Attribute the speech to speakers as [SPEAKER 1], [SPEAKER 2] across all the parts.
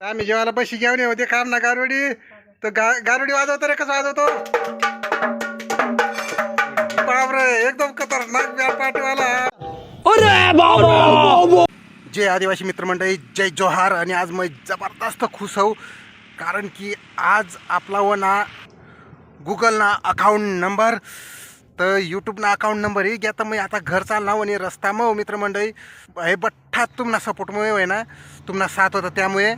[SPEAKER 1] आम्ही जेवायला पैसे घेऊन होते काम ना गारवडी. तर गा गारवडी वाजवतो रे कसं वाजवतो? बापरे एकदम खतरनाक व्यापाटीवाला जय आदिवासी मित्रमंडळी जय जोहार. आणि आज मी जबरदस्त खुश हो कारण की आज आपला व ना गुगलना अकाउंट नंबर तर यूट्यूबना अकाउंट नंबर ही घ्या. तर मी आता घर चालना आणि रस्ता मग मित्रमंडळी हे बठ्ठा तुम्हाला सपोर्टमुळे होय ना तुम्हाला साथ होता त्यामुळे.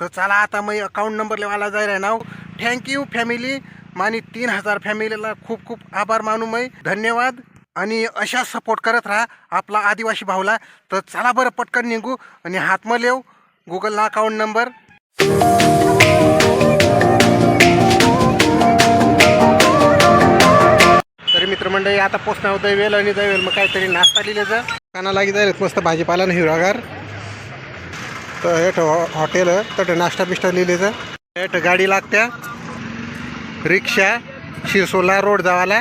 [SPEAKER 1] तर चला आता मी अकाउंट नंबर लेवायला जायला नाव. थँक्यू फॅमिली मानी तीन हजार फॅमिलीला खूप खूप आभार मानू मी धन्यवाद. आणि अशा सपोर्ट करत राहा आपला आदिवासी भाऊला. तर चला बरं पटकन निघू आणि हातम लेव गुगलला अकाउंट नंबर तरी मित्रमंडळी आता पोचणार वेल आणि जाईल. मग काहीतरी नाश्ता जा काना लागी जाईल मस्त भाजीपाला आणि हिरवागार. तर हेठ हॉ- हॉटेल तर नाश्ता बिष्टा लिहिलेचं हेठ गाडी लागत्या. रिक्षा शिरसोला रोड जावाला.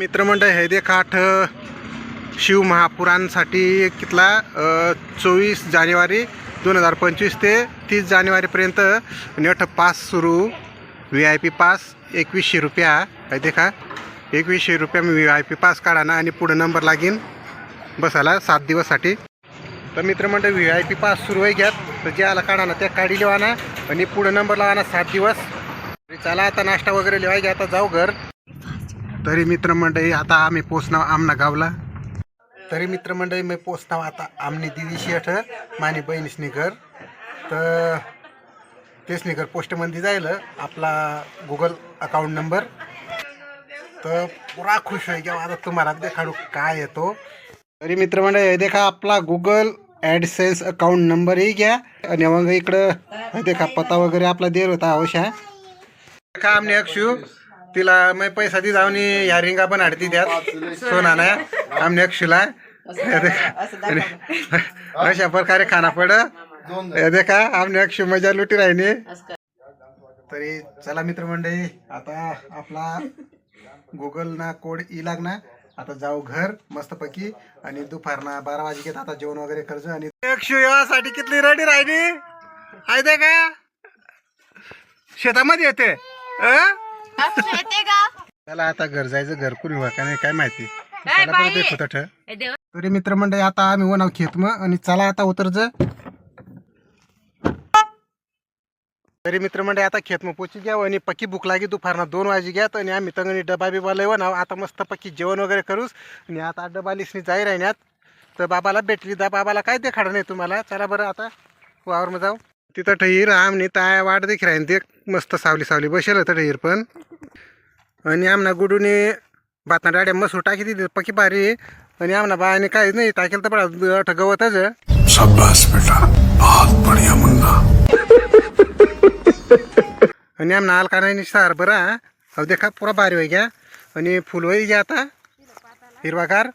[SPEAKER 1] मित्रमंडळ हे दे शिव महापुरांसाठी कितला चोवीस जानेवारी दोन हजार पंचवीस ते तीस जानेवारीपर्यंत नेट पास सुरू. व्ही आय पी पास एकवीसशे रुपया. आहे ते का एकवीसशे रुपया मी व्ही आय पी पास काढा ना आणि पुढं नंबर लागीन. बसायला सात दिवससाठी तर मित्रमंडळ व्ही आय पी पास सुरू आहे घ्यात. तर जे आला काढा ना त्या काढी लिवा आणि पुढं नंबर लावा ना सात दिवस. तरी चला आता नाश्ता वगैरे लिवाय घ्या आता जाऊ घर. तरी मित्रमंडळी आता आम्ही पोचणार आमना गावला. तरी मित्रमंडळी मी पोचणार आता आमनी दिदी शेठ मानी बहिणीसनी घर. तर तेच घर पोस्टमध्ये जाईल आपला गुगल अकाउंट नंबर तर पुरा खुश होई किंवा आता तुम्हाला देखाडू काय येतो. तरी मित्रमंडळ देखा आपला गुगल ॲडसेन्स अकाउंट नंबरही घ्या आणि मग इकडं देखा पत्ता वगैरे आपला देर होता अवश्य देखा आमने अक्षू तिला मी पैसा दी जाऊन ह्या रिंगा पण हाडती त्यात सोनाना आमने अक्षूला देखा. अशा प्रकारे खाना पड. देखा आमने अक्षू मजा लुटी राहिली. तरी चला मित्रमंडळी आता आपला गुगल ना कोड ई लागना आता जाऊ घर मस्तपैकी आणि दुपारना बारा वाजे घेत आता जेवण वगैरे कर्ज आणि यासाठी कितली रेडी राहिली? आहे ते का? शेतामध्ये येते. अं?
[SPEAKER 2] येते का?
[SPEAKER 1] चला आता घर जायचं घर कुणी व्हा का नाही काय माहिती. तरी मित्रमंडळी आता आम्ही वनाव खेत मग आणि चला आता उतरज. तरी मित्रमंडळी आता खेत मग पोची घ्या आणि पक्की भूक लागी दुपारना दोन वाजे घ्यात आणि आम्ही तंगणी डबा बिबा लय ना आता मस्त पक्की जेवण वगैरे करूस. आणि आता डबा लिसनी जाई राहण्यात तर बाबाला भेटली दा बाबाला काय देखाडं नाही तुम्हाला. चला बरं आता वावर मग जाऊ. तिथं ठहीर आमनी ताया वाट देखी राहीन. ते मस्त सावली सावली बसेल होतं ठहीर पण. आणि आमना गुडूने बातना डाड्या मसूर टाकी दिली पक्की भारी. आणि आमना बायाने काहीच नाही टाकेल तर पडा गवतच
[SPEAKER 3] बेटा बढ़िया मुन्ना.
[SPEAKER 1] आणि आमना अलका नाही सार बरं. हा. अहो देखा पुरा भारी होई घ्या आणि फुल होई घ्या आता. हिरवागार.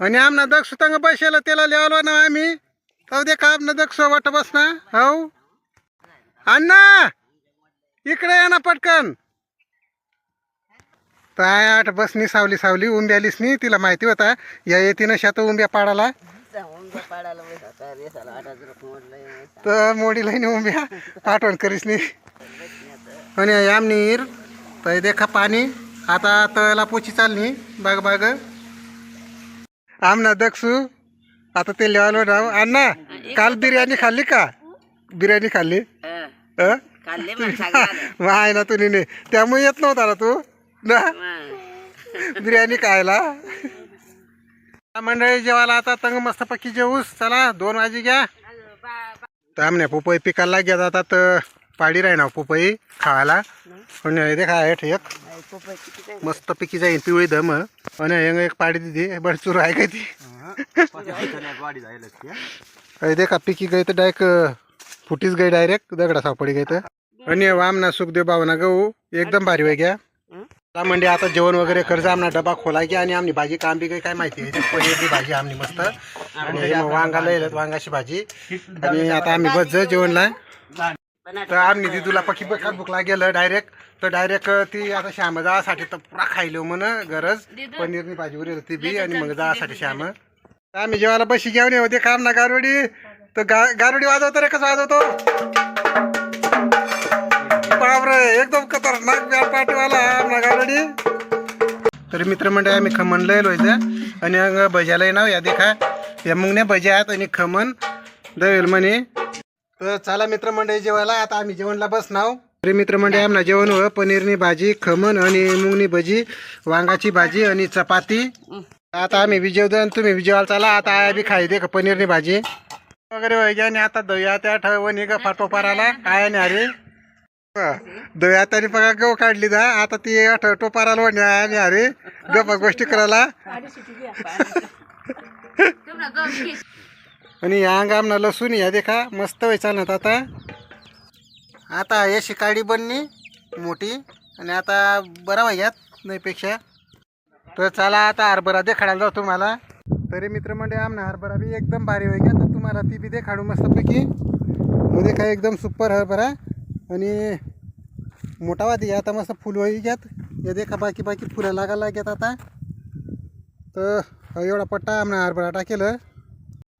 [SPEAKER 1] आणि आमना दक्ष तंग बसेल त्याला लेवलो ना आम्ही. अहो देखा आमना दक्ष वाट बस ना हो अण्णा! इकडे या ना पटकन. ताय आठ बसनी सावली सावली उंब्या लिसनी तिला माहिती होता. या येतीनं शेत उंब्या पाडाला तर मोडी लाईन उंब्या आठवण करीस नी आणि आमनीर तर देखा पाणी. आता तळला पोची चालली. बाग बाग. आमना दक्षू. आता ते लेवालो राव अण्णा काल बिर्याणी खाल्ली का? बिर्याणी खाल्ली? आहे ना तू निने त्यामुळे येत नव्हता ना तू? ना? बिर्याणी खायला? मंडळी जेवायला आता तंग मस्त पक्की जेऊस. चला दोन वाजे घ्या. तर आमने पोपई पिकायला लागेल जातात पाडी राही ना पोपई खायला. पण हे खा हेठ एक मस्त पिकी जाईन पिवळी दम. आणि हेंग एक पाडी दिली बड चूर आहे काय ती? अरे देखा पिकी गई तर डायरेक्ट फुटीच गई डायरेक्ट दगडा सापडी गई तर. आणि वामना सुखदेव भावना गहू एकदम भारी वय घ्या. म्हणजे आता जेवण वगैरे कर्ज आमना डबा खोला घ्या आणि आमनी भाजी काम बी काही काय माहिती आहे पनीरची भाजी आमनी मस्त. आणि हे मग वांगा लय वांगाची भाजी. आणि आता आम्ही बस जेवणला. तर आम्ही ती तुला पक्की बखात भूक लागेल डायरेक्ट तर डायरेक्ट ती आता श्याम जासाठी तर पुरा खायलो म्हण गरज. पनीरनी भाजी उरेल ती बी आणि मग जासाठी श्याम. तर आम्ही जेवायला बशी घेऊन होते काम ना गारवडी. तर गा गारवडी वाजवतो रे कसं वाजवतो? एकदम खतरनाक व्यापाटीवाला आमना गाडी तरी मित्रमंडळी आम्ही खमण लयलो इथं आणि अंग भज्याला नाव या देखा. या मुंगण्या भज्या आहेत आणि खमण दवेल म्हणे. तर चला मित्रमंडळी जेवायला. आता आम्ही जेवणला बस नाव तरी मित्रमंडळी आमना जेवण हो पनीरनी भाजी खमण आणि मुंगनी भजी वांगाची भाजी आणि चपाती. आता आम्ही विजेवतो आणि तुम्ही विजेवाला चला. आता आय बी खाई दे का पनीरनी भाजी. वगैरे वैगे आणि आता दया त्या ठेवणी का फाटो आला काय नाही अरे. दह्या त्याने बघा गव काढली जा आता ती आठ टोपाराला आणि अरे. गप्पा गोष्टी करायला. आणि या अंगामना लसूण या देखा. मस्त वय चालत आता. आता हे शिकाडी बनली मोठी. आणि आता बरा वाग्यात नाहीपेक्षा. तर चला आता हरभरा देखाडायला जाऊ तुम्हाला. तरी मित्रमंडळी आमना हरभरा बी एकदम भारी वाग्या तर तुम्हाला ती बी देखाडू मस्तपैकी. मध्ये काय एकदम सुपर हरभरा. आणि मोठा वादी आता मस्त फुल होई घ्यात. या देखा बाकी बाकी फुलं लागायला लागतात आता. तर एवढा पट्टा आमना हरभरा टाकेलं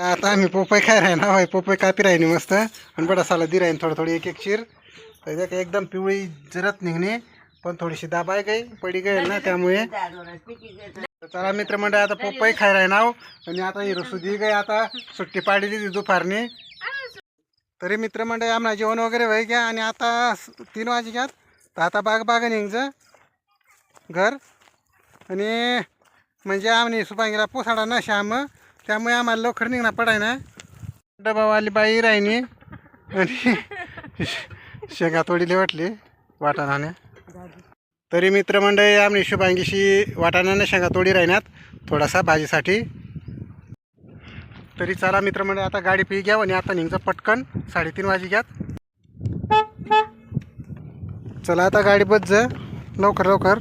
[SPEAKER 1] आता आम्ही पोपय खाय राही ना होय पोपय कापी राहिनी मस्त. आणि बडा साला दि राहीन थोडं थोडी एक एक शिर. तर एकदम पिवळी जरत निघणे. पण थोडीशी दाबाय गई पडी गई ना त्यामुळे. तर चला मित्रमंडळ आता पोपई खाय राही नाव आणि आता ही रसुदी गई. आता सुट्टी पाडली ती तरी मित्रमंडळी आम्हाला जेवण वगैरे व्हाय घ्या आणि आता तीन वाजे घ्यात तर आता बाग बाग निघ घर. आणि म्हणजे आम्ही सुपांगीला पोसाडा ना श्याम त्यामुळे आम्हाला लवकर निघणार पडाय ना डबावाली बाई राहिनी आणि शेंगा तोडीले वाटली वाटाणाने. तरी मित्रमंडळी आम्ही शुभांगीशी वाटाण्याने शेंगा तोडी राहण्यात थोडासा भाजीसाठी. तरी चला मित्रमंडळी आता गाडी पी घ्या आणि आता निघचा पटकन. साडेतीन वाजे घ्यात. चला आता गाडी बस जा. लवकर लवकर.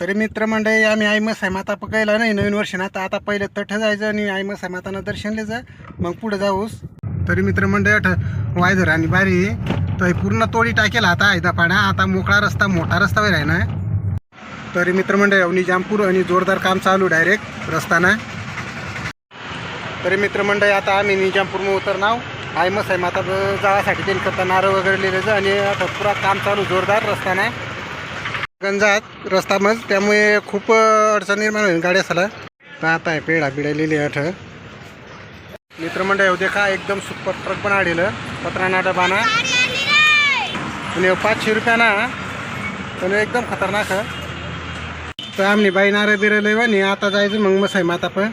[SPEAKER 1] तरी मित्रमंडळी आम्ही आई मसाई माता पकायला नाही नवीन वर्ष ना तर आता पहिले तठ जायचं आणि आई मसाई मातानं दर्शनले जा. मग पुढे जाऊस. तरी मित्रमंडळी अठ वायदर आणि बारी तर हे पूर्ण तोडी टाकेल आता हैदापाडा आता मोकळा रस्ता मोठा रस्ता वगैरे आहे ना. तरी मित्रमंडळी अवनी जामपूर आणि जोरदार काम चालू डायरेक्ट रस्ताना. तरी मित्रमंडळी आता आम्ही निजामपूर उतरनाव आई मसाई माता जाळासाठी त्यांनी करता नारळ वगैरे लिहिलेलं आणि आता पुरा काम चालू जोरदार रस्ताना. गंजात रस्ता मज त्यामुळे खूप अडचण निर्माण होईल गाड्या साला आता आहे पेढा बिडा लिहिली आठ मित्रमंडळ येऊ देखा एकदम सुपर ट्रक पण आलेलं. पत्राना डबाना आणि पाचशे रुपयाना. पण एकदम खतरनाक आहे. तर आम्ही बाई नारळ बिरं वानी आता जायचं मग मसाई माता पण.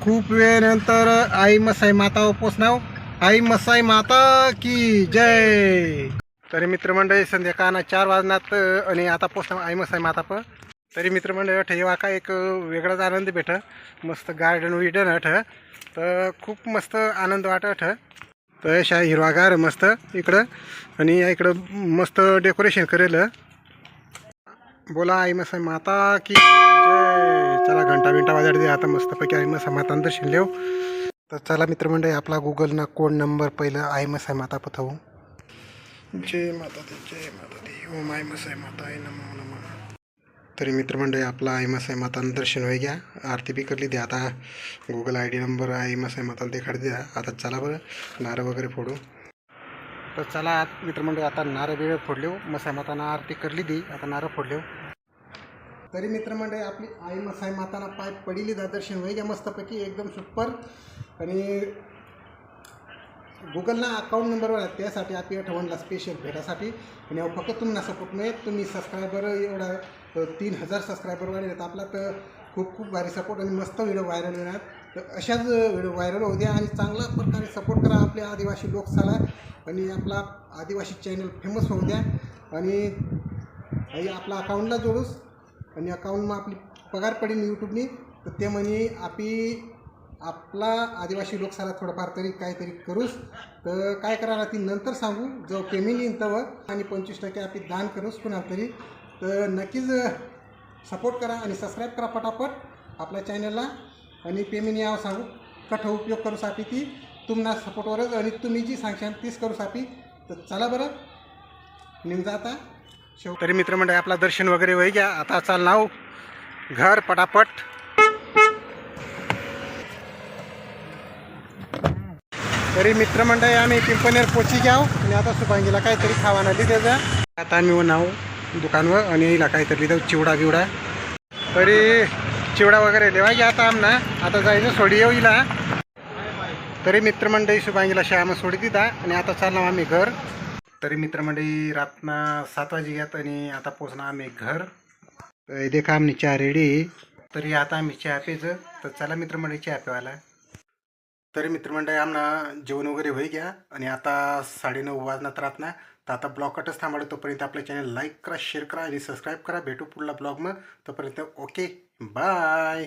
[SPEAKER 1] खूप वेळ नंतर आई मसाई माता पोचणार आई मसाई माता की जय. तरी मित्रमंडळी संध्याकाळना चार वाजनात आणि आता पोचणार आई मसाई माता पण. तरी मित्रमंडळी अठ येवा का एक वेगळाच आनंद भेट. मस्त गार्डन विडन अठ तर खूप मस्त आनंद वाटत अठ तर अशा हिरवागार मस्त इकडं. आणि इकडं मस्त डेकोरेशन करेल. बोला आई मसाई माता की जय। चला घंटा बिंटा वाजत दे आता मस्तपैकी आई मसाई माता दर्शन लेव हो। तर चला मित्रमंडळी आपला गुगलना कोड नंबर पहिलं आई मसाई माता पथवू। जय माता दी जय माता दी ओम आई मसाई माता आई नमो नमो। तरी मित्रमंडळी आपला आई मसाई माता दर्शन होई घ्या आरती बी करली द्या आता गुगल आय डी नंबर आई मसाई माताला देखाड द्या आता चला बरं नारं वगैरे फोडू। तर चला मित्रमंडळी आता नारं बिरळ फोडलेव हो। मसाई माताना आरती करली दी आता नारं फोडलेव हो। तरी मित्रमंडळी आपली आई मसाई माताना पाय पडिली दादर्शन दर्शन या मस्तपैकी एकदम सुपर. आणि गुगलना अकाउंट नंबरवर आहे त्यासाठी आपली आठवणला स्पेशल भेटासाठी. आणि अहो फक्त तुम्हाला सपोर्ट मिळेल तुम्ही सबस्क्रायबर एवढा तीन हजार सबस्क्रायबर वाढले तर आपला तर खूप खूप भारी सपोर्ट आणि मस्त व्हिडिओ व्हायरल होणार तर अशाच व्हिडिओ व्हायरल होऊ द्या आणि चांगल्या प्रकारे सपोर्ट करा आपल्या आदिवासी लोकसाला आणि आपला आदिवासी चॅनल फेमस होऊ द्या. आणि आणि आपला अकाउंटला जोडूस. आणि अकाउंटमा आपली पगार पडेल यूट्यूबनी तर ते म्हणे आपी आपला आदिवासी लोकसाला थोडंफार तरी काहीतरी करूस. तर काय करायला ती नंतर सांगू जो पेमेंट येईन तवं आणि पंचवीस टक्के आपली दान करूस कुणाला तरी. तर नक्कीच सपोर्ट करा आणि सबस्क्राईब करा पटापट आपल्या चॅनलला आणि पेमेंट यावं सांगू कठ उपयोग करू साठी ती. तुम्हाला सपोर्टवरच आणि तुम्ही जी सांगशाल तीच करू साठी तर चला बरं निघ जाता तरी मित्रमंडळी आपला दर्शन वगैरे वही घ्या. आता चाल नाव. घर पटापट. तरी मित्रमंडळी आम्ही पिंपनेर पोची घ्याव. आणि आता सुभांगीला काहीतरी खावाना लिहिलं आता आम्ही नाव दुकानवर आणि हिला काहीतरी लिहिलं चिवडा बिवडा. तरी चिवडा वगैरे लेवा घ्या आता आमना. आता जायचं सोडी येऊ हिला. तरी मित्रमंडळी शुभांगीला श्याम सोडी दिदा. आणि आता चाललो आम्ही घर. तरी मित्रमंडळी रातना सात वाजे आणि आता पोचणार आम्ही घर. तर देखा आम्ही चहा रेडी तरी आता आम्ही चहा प्यायचं. तर चला मित्रमंडळी चहा प्यावायला तरी मित्रमंडळी आम्हाला जेवण वगैरे होई घ्या. आणि आता साडेनऊ वाजनात राहत ना तर आता ब्लॉग कटच तोपर्यंत आपल्या चॅनल लाईक करा शेअर करा आणि सबस्क्राईब करा. भेटू पुढला ब्लॉग मग तोपर्यंत ओके बाय